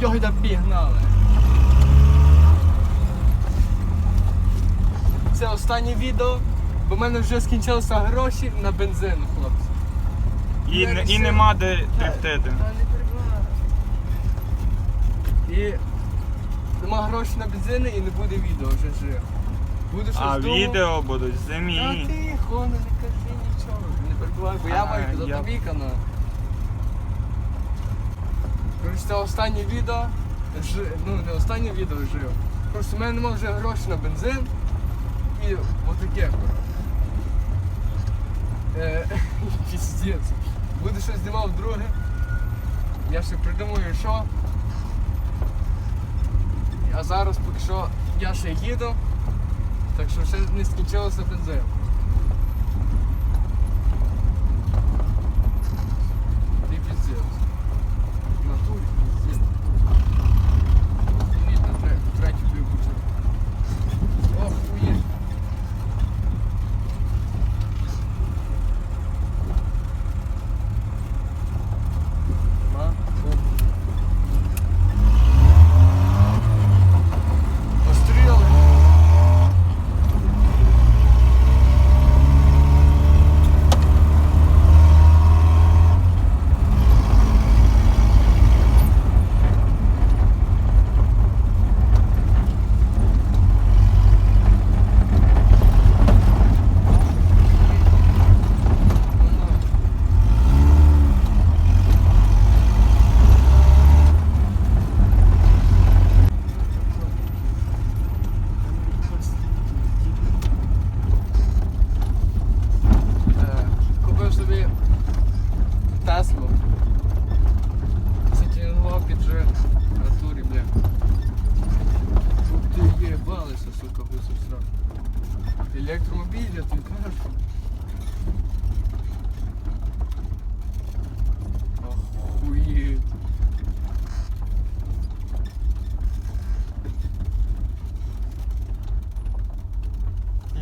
Йогда пігнали. Це останнє відео, бо в мене вже скінчилися гроші на бензин, хлопці. І, Я і нема де дрифтити. І нема грошей на бензини і не буде відео вже жив. Буду щось А думав. відео будуть Та зимі. тихо, не кажи нічого, не перебувай, бо я маю я- до тобі канал. Коротше, це останнє відео, ну не останнє відео жив. Просто в мене немає вже грошей на бензин і отаке. коротше. Е, Піздець. Буду щось знімав друге. Я ще придумаю, що. А зараз поки що я ще їду, так що ще не скінчилося бензин.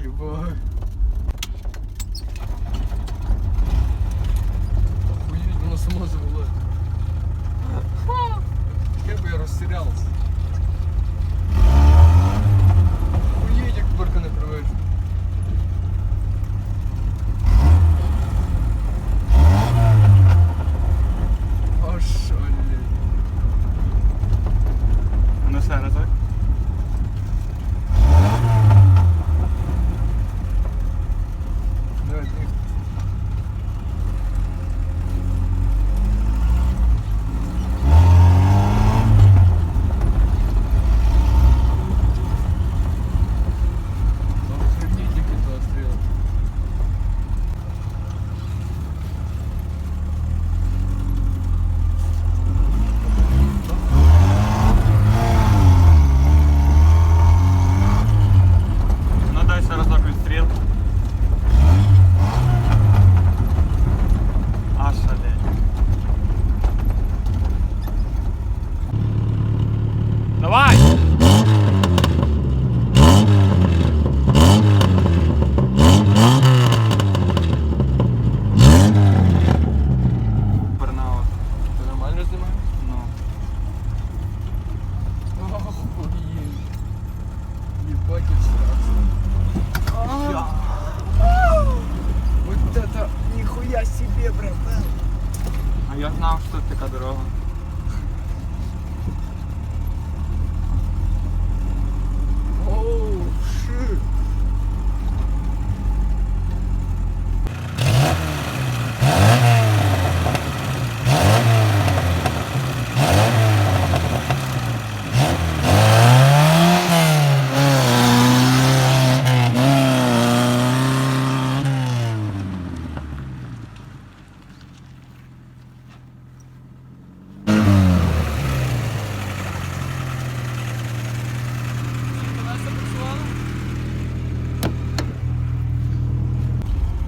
Ебать. А я знав, що тут така дорога. Оу, шит.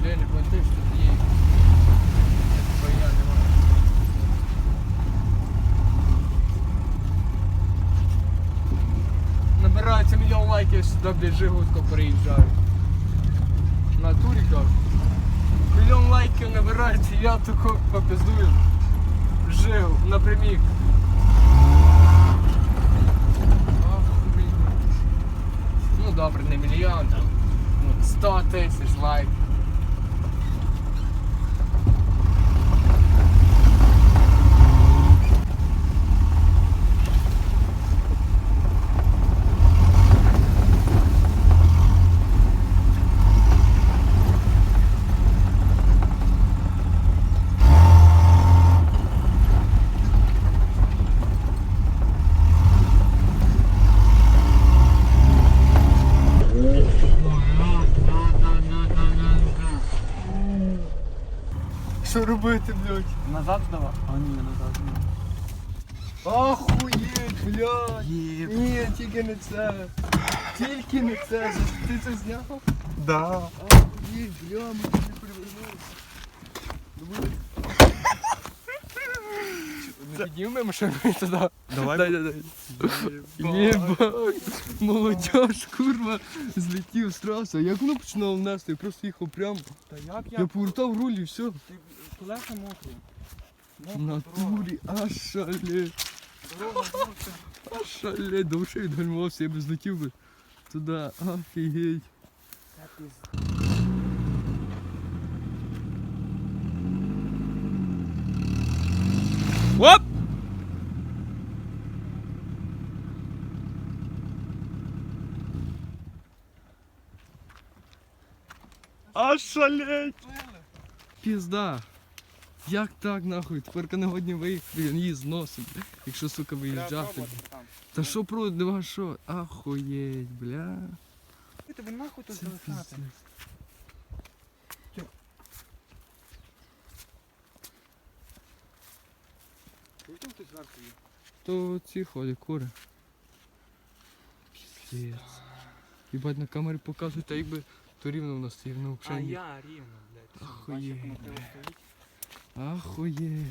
Леня, плати, що ти є. Це твоя, немає. Набирається мільйон лайків, сюди, блядь, Жигутко приїжджаю. На турі кажу. Мільйон лайків набирається, я тако попиздую. Жив напрямік. Ну добре, не мільйон там. Ну 100 тисяч лайків. Робити, блядь? Назад здавав? А ні, назад. Охуєть, блядь. Єп. Ні, тільки не це. Тільки не це. Ти це зняв? Да. Охуєть, бля, ми тут не перевернулися. Думаю. Не піднімемо ще ми туди. Давай. Дай, дай, дай. Єбать. Молодіж, курва, злетів сразу. Як воно починало нести, я просто їхав прямо. Та як Я повертав руль і все. Ти колеса мокрі. В натурі, аж шале. Дорога, дорога. Аж шале, довше відгальмувався, я би злетів би туди. Офігеть. Оп! Аж шалеть. Пізда. Як так нахуй? Тепер не годні виїхати, він її зносить, якщо сука виїжджати. Та що про нема що? Ахуєть, бля. Тебе нахуй тут залишати. То ці ходять, кури. Піздець. Їбать на камері показують, та якби то рівно в нас стоїть, ну А я рівно, блядь. Ти? Ахуєть.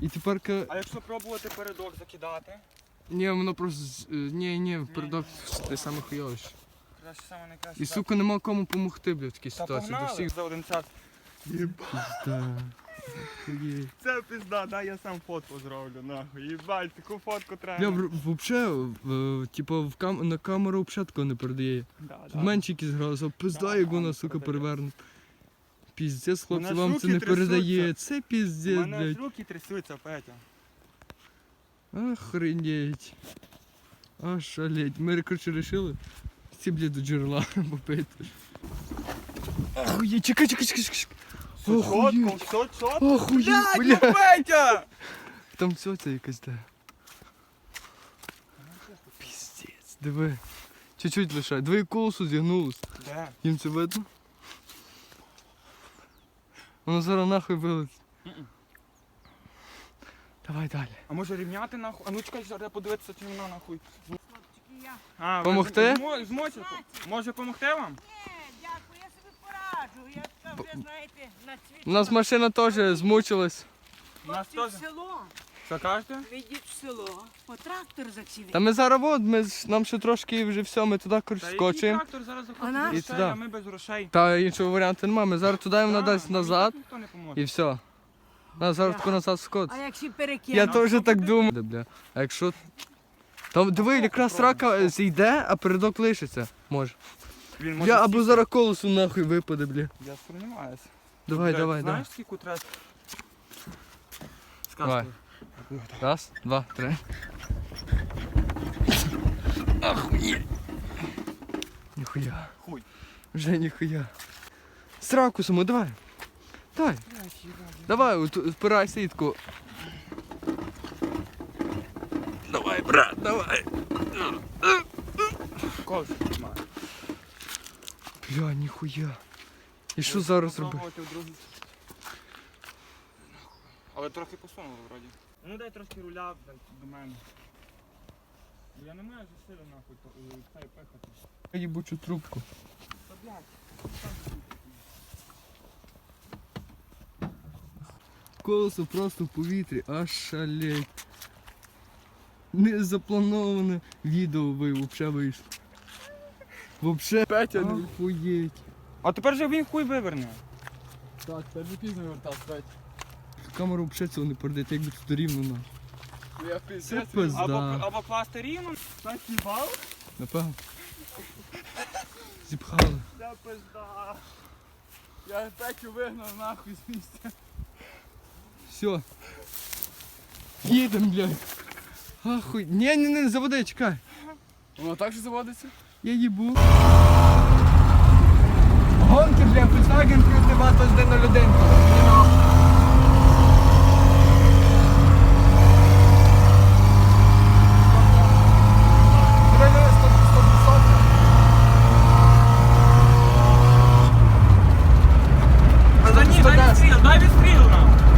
І тепер ка... А якщо пробувати передок закидати, Ні, воно просто. з- е, Ні, ні, передок те саме хуйовище. краще саме найкраще. І сука нема кому помогти, блядь, в такій Та ситуації. До погнали всіх за один час. пізда. Це пізда, дай я сам фотку зроблю, нахуй. Їбать, таку фотку треба. Я взагалі, типу, в кам... на камеру взагалі такого не передає. Да, да. якісь гроза, пизда, Да, як вона, сука, передає. перевернута. Піздець, хлопці, вам це не передає. Це У піздець, мене аж руки трясуться, Петя. Охренеть. Аж шалеть. Ми, коротше, рішили ці, блядь, до джерела попити. Охуєть, чекай, чекай, чекай, чекай. Все чітко, все чітко. Охуєть, Блядь, ну Петя! Там все це якась де. Піздець, диви. Чуть-чуть лишай. Двоє колесу зігнулось. Де? Їм це видно? Воно зараз нахуй вилетить. Мгм. Давай далі. А може рівняти нахуй? А ну чекай, зараз подивитися, чи вона нахуй. А, ви Помогти? змо- Зможете? Може помогти вам? Ні, дякую, я собі пораджу. Я вже, знаєте, на цвіт. У нас машина теж змучилась. Нас теж. в село. Що кажете? Вийдіть в село. По трактор засідати. Та ми зараз от, ми, ж- нам ще трошки і вже все, ми туди коротше Та який скочимо. трактор зараз А заходить наш? без грошей, туди. а ми без грошей. Та іншого варіанту немає. Ми зараз туди вона дасть нам назад ніхто не поможе. і все. Нас зараз тако назад скот. А якщо перекинути? Я теж так думаю. Де, Бля. А якщо. Там диви, якраз рака зійде, а передок лишиться. Може. Він може Я або сісти. зараз колесо нахуй випаде, бля. Я сумніваюся. Давай, Блядь, давай, давай. Знаєш, скільки треба? Давай. Раз, два, три. Охуєть. Ніхуя. Хуй. Вже ніхуя. З ракусом, давай. Давай, давай, от, впирайся і. Давай, брат, давай. Немає. Бля, ніхуя. І що зараз робити? В. Але трохи посунуло вроді. Ну дай трошки руля до, мене. Я не маю зусилля нахуй то, е, цей пихати. Я їбучу трубку. Та блядь. Колесо просто в повітрі, аж шалеть. Не заплановане відео ви взагалі вийшло. Вообще Петя ну. не Охуєть. А тепер же він хуй виверне. Так, тепер вже пізно вертав, Петя. Камера вообще цього не передати, якби тут рівно на. Ну, я Це пиздець. пизда. Або, класти рівно. Так їбав? Напевно. Зіпхали. Це пизда. Я Петю вигнав нахуй з місця. Все. Їдем, блядь. Ахуй. Ні, ні, не, заводи, чекай. Воно так же заводиться? Я їбу. Гонки для Volkswagen плюс Дебато з 01. Дай відстріл нам!